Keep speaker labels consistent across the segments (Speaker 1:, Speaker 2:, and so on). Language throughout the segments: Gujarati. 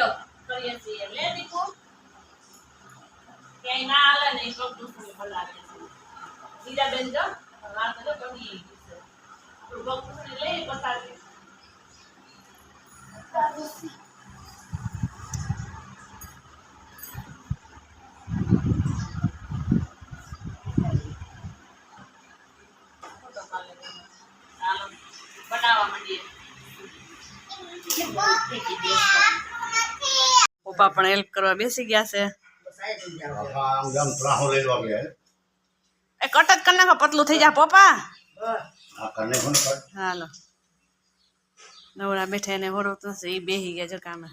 Speaker 1: વીડિયો કરીએ છીએ લે દીકુ, ક્યાંય ના હાલે ને એ પગ દુખવું બોલાવે છે બીજા બેન જો, વાત તો બની ગઈ છે. દુખવું લઈ બતાવી બનાવવા માંડીએ. પપ્પા પણ હેલ્પ કરવા બેસી ગયા છે. એ કટ જ કરી પતલું થઈ જા પપ્પા. હાલો. નવરા બેઠા એને હોરો તો એ બેહી ગયા જો કામે.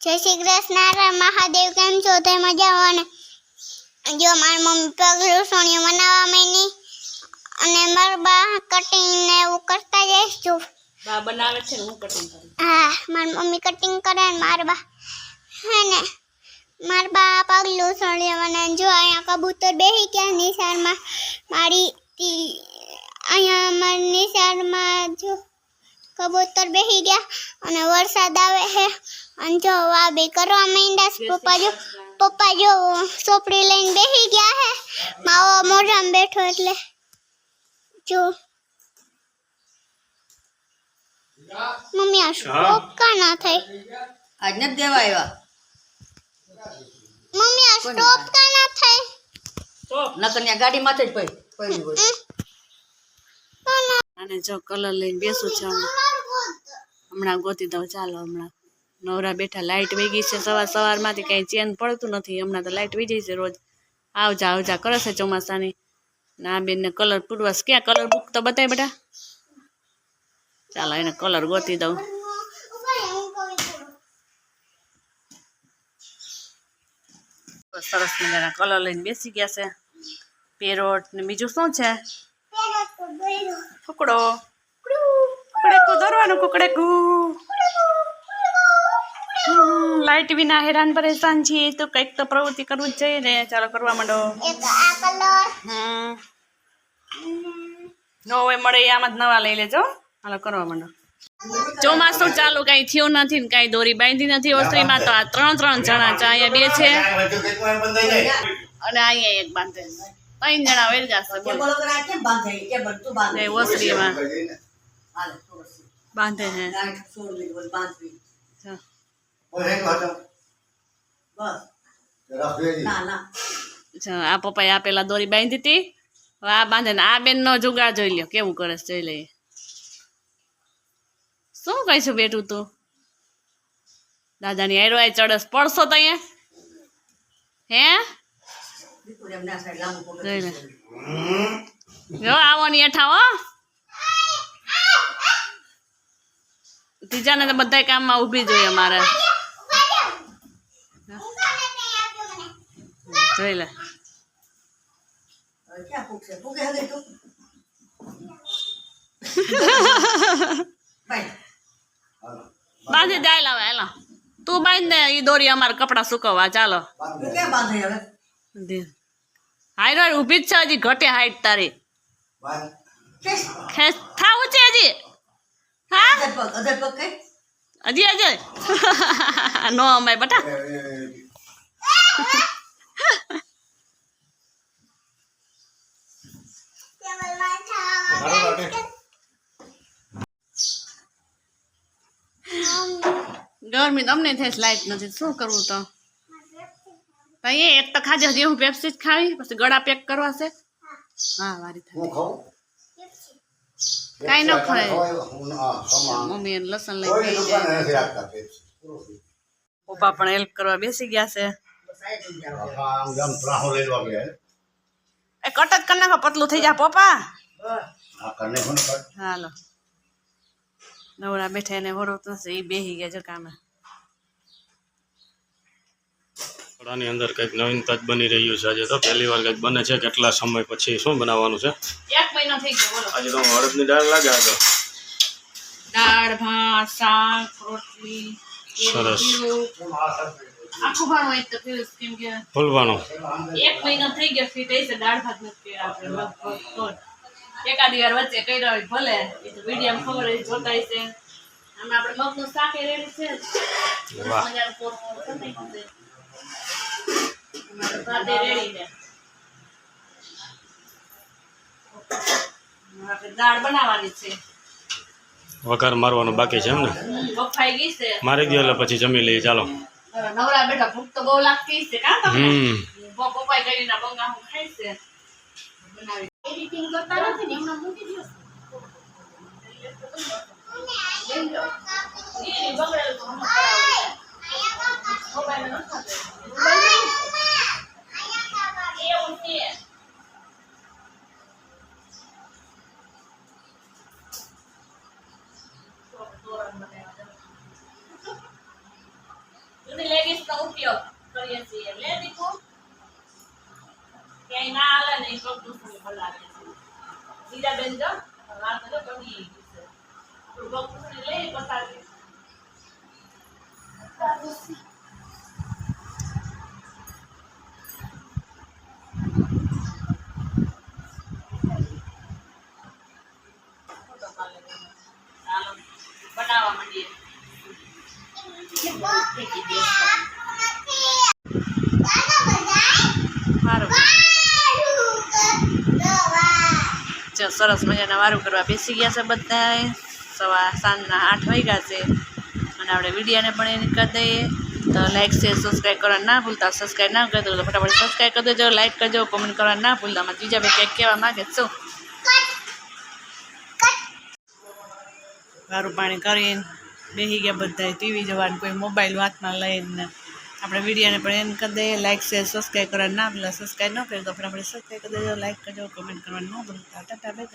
Speaker 2: જય શ્રી કૃષ્ણ મહાદેવ, કેમ છો? તે મજામાં? જો, મારી મમ્મી પગલું લૂસણીઓ બનાવવા માંડી. અને મારા બા કટિંગ ને એવું કરતા જઈશું
Speaker 1: બા બનાવે છે હું કટિંગ કરું
Speaker 2: હા, મારી મમ્મી કટિંગ કરે ને મારા બા હે ને, મારા બા પગ લૂસણીઓ મને જો અહીંયા કબૂતર બેસી ગયા નિશાળમાં, મારી અહીંયા મારી નિશાળમાં જો કબૂતર બેસી ગયા અને વરસાદ આવે છે અને જો આ બે કરવા માંડ્યા. પપ્પા જો પપ્પા જો ચોપડી લઈને બેસી ગયા હે, માવો મોઢામાં બેઠો એટલે જો મમ્મી આ સ્ટોપ કા ના થાય?
Speaker 3: આજ ન દેવા આવ્યા
Speaker 2: મમ્મી આ સ્ટોપ કા ના થઈ
Speaker 3: નકર ત્યાં ગાડી માથે જ પડી પડી હોય.
Speaker 1: અને જો કલર લઈને બેસું છે હમણાં. ગોતી દઉં ચાલો હમણાં. નવરા બેઠા લાઇટ વહી ગઈ છે. સવાર સવારમાંથી કાંઈ ચેન પડતું નથી. હમણાં તો લાઇટ વહી જાય છે રોજ. આવજા આવજા કરે છે ચોમાસાની. ના બેનને કલર પૂરવાસ. ક્યાં કલર બુક તો બતાય બેટા ચાલો એને કલર ગોતી દઉં. સરસ મજાના કલર લઈને બેસી ગયા છે. પેરોટ ને બીજું શું છે? ફૂકડો કુકડેકુ દોરવાનું કુકડેકુ. લાઈટ વિના હેરાન પરેશાન છીએ તો કંઈક તો પ્રવૃત્તિ કરવું જ જોઈએ ને. ચાલો, કરવા માંડો. હમ. નો હોય, મળે આમાં જ નવા લઈ લેજો. હાલો કરવા માંડો. ચોમાસું ચાલુ કાંઈ થયું નથી ને કાંઈ દોરી બાંધી નથી ઓસરીમાં તો આ ત્રણ ત્રણ જણા છે અહીંયા બે છે. અને અહીંયા એક બાંધે ત્રણ જણા વેર જશે
Speaker 3: આ
Speaker 1: ઓસરીમાં બાંધે? હે.
Speaker 3: ના
Speaker 1: જો, આ પેલા આપેલા દોરી બાંધી હતી. હવે આ બાંધે ને આ બેન નો જુગાડ જોઈ લ્યો કેવું કરે છે જોઈ લઈએ. શું કહીશું બેઠું તું? દાદાની હેરો ચડસ. પડશો તો અહીંયા. હે? જો આવો ની હેઠા ત્રીજાને તો બધા કામમાં ઊભી જોઈએ અમારે. જોઈ લે.
Speaker 3: ક્યાં ફૂગશે ફૂગે હવે તું. ભાઈ
Speaker 1: બાંધી દે લાવે હેલો. તું બાંધ ને એ દોરી અમારે કપડાં સુકવવા ચાલો. હાઈટ હાઈટ ઊભી જ છે હજી ઘટે હાઈટ તારી. ખેસ થાવું છે હજી? હા? હજી હજી. નો અમાય બટા. ગરમી તો અમને થાય લાઈટ નથી. શું કરવું તો? ભાઈ એ એક તો ખાજે હજી હું પેપ્સી જ ખાવી પછી ગળા પેક કરવા છે. હા વારી થાય. કઈ ન ખાય. મમ્મી એને લસણ લઈ ગઈ છે પપ્પા પણ હેલ્પ કરવા બેસી ગયા છે. એ કટક કરી નાખો પતલું થઈ જા પપ્પા.
Speaker 3: બસ
Speaker 4: આ કને કોણ કર
Speaker 1: હાલો. નવરા બેઠા એને વરોત તો એ બેહી ગયા જો કામે.
Speaker 5: કપડાની અંદર કંઈક નવીનતા જ બની રહ્યું છે આજે તો. પહેલી વાર કંઈક બને છે. કેટલા સમય પછી શું બનાવવાનું છે?
Speaker 1: એક મહિનો થઈ ગયો બોલો.
Speaker 5: આજે તો અડદની દાળ લાગે તો
Speaker 1: દાળ ભાત શાક રોટલી
Speaker 5: સરસ. ફૂલવાનું.
Speaker 1: એક મહિનો થઈ ગયો ફીટ હશે દાળ ભાત નથી. એકાદી વાર વચ્ચે કઈ હોય ભલે. એ તો વીડિયો ખબર હોય જોતા હશે. આમાં આપણે મગનું શાક એ રેડી છે
Speaker 5: વાહ.
Speaker 1: મજાનું કોરું કોરું કરી નાખ્યું છે. આમાં આપણે ભાત દાળ બનાવવાની છે
Speaker 5: વઘાર મારવાનું બાકી છે એમ ને?
Speaker 1: બફાઈ ગઈ છે.
Speaker 5: મારી ગયો એટલે પછી જમી લઈએ ચાલો.
Speaker 1: નવરા બેઠા ભૂખ તો બહુ લાગતી છે કાં તમને બનાવી એડિટિંગ કરતા નથી ને હમણાં મૂકી દો બગડેલું તો હમણાં કરાવું. મોબાઈલ નથી છે હીરાબેન જો. વાત તો બની ગઈ છે આપણું પ્રદૂષણ લઈ બતાવીએ ચાલો બનાવવા માંડીએ ફેંકી દઈએ. સારું જો સરસ મજાના વારું કરવા બેસી ગયા છે બધાએ. સવા સાંજના આઠ વાગ્યા છે. અને આપણે વિડીયાને પણ એને કરી દઈએ. તો લાઇક શેર સબસ્ક્રાઈબ કરવા ના ભૂલતા. સબસ્ક્રાઈબ ના કરતો તો ફટાફટ સબસ્ક્રાઈબ કરી દેજો લાઇક કરજો કોમેન્ટ કરવાનું ના ભૂલતા. અમારા બીજા ભાઈ કંઈક કહેવા માગે છે વારું પાણી કરીને બેસી ગયા બધા ટીવી જોવાનું કોઈ મોબાઈલ હાથમાં લઈને. આપણે વિડીયોને પણ એમ કરી દઈએ. લાઇક શેર સબસ્ક્રાઈબ કરવાનું ના ભૂલતા સબસ્ક્રાઈબ ન કરે તો આપણે સબસ્ક્રાઈબ કરી દેજો લાઇક કરજો કમેન્ટ કરવાનું ન ભૂલતા. ટાટા બાય